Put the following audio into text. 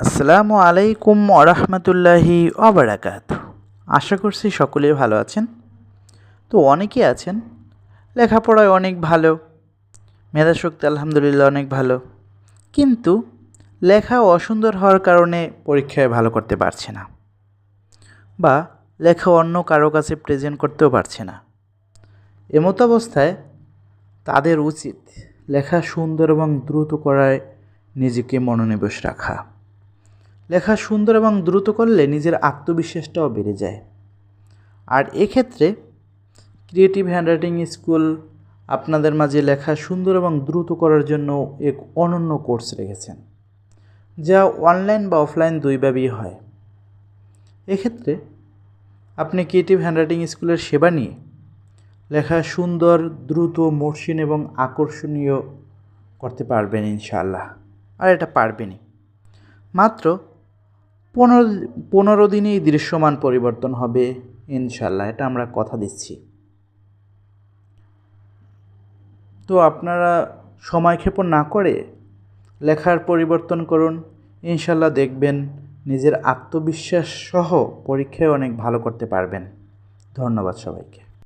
আসসালামু আলাইকুম আরহামতুল্লাহি অবরাকাত আশা করছি সকলেই ভালো আছেন। তো অনেকেই আছেন, লেখাপড়ায় অনেক ভালো, মেধাশক্তি আলহামদুলিল্লাহ অনেক ভালো, কিন্তু লেখা অসুন্দর হওয়ার কারণে পরীক্ষায় ভালো করতে পারছে না বা লেখা অন্য কারও কাছে প্রেজেন্ট করতেও পারছে না। এমতো অবস্থায় তাদের উচিত লেখা সুন্দর এবং দ্রুত করায় নিজেকে মনোনিবেশ রাখা। লেখা সুন্দর এবং দ্রুত করলে নিজের আত্মবিশ্বাসটাও বেড়ে যায়। আর এক্ষেত্রে ক্রিয়েটিভ হ্যান্ডরাইটিং স্কুল আপনাদের মাঝে লেখা সুন্দর এবং দ্রুত করার জন্য এক অনন্য কোর্স রেখেছেন, যা অনলাইন বা অফলাইন দুই দুইভাবেই হয়। এক্ষেত্রে আপনি ক্রিয়েটিভ হ্যান্ডরাইটিং স্কুলের সেবা নিয়ে লেখা সুন্দর, দ্রুত, মসৃণ এবং আকর্ষণীয় করতে পারবেন ইনশাআল্লাহ। আর এটা পারবেনই। মাত্র পনেরো পনেরো দিনেই দৃশ্যমান পরিবর্তন হবে ইনশাল্লাহ এটা আমরা কথা দিচ্ছি। তো আপনারা সময় ক্ষেপণ না করে লেখার পরিবর্তন করুন। ইনশাল্লাহ দেখবেন নিজের আত্মবিশ্বাস সহ পরীক্ষায় অনেক ভালো করতে পারবেন। ধন্যবাদ সবাইকে।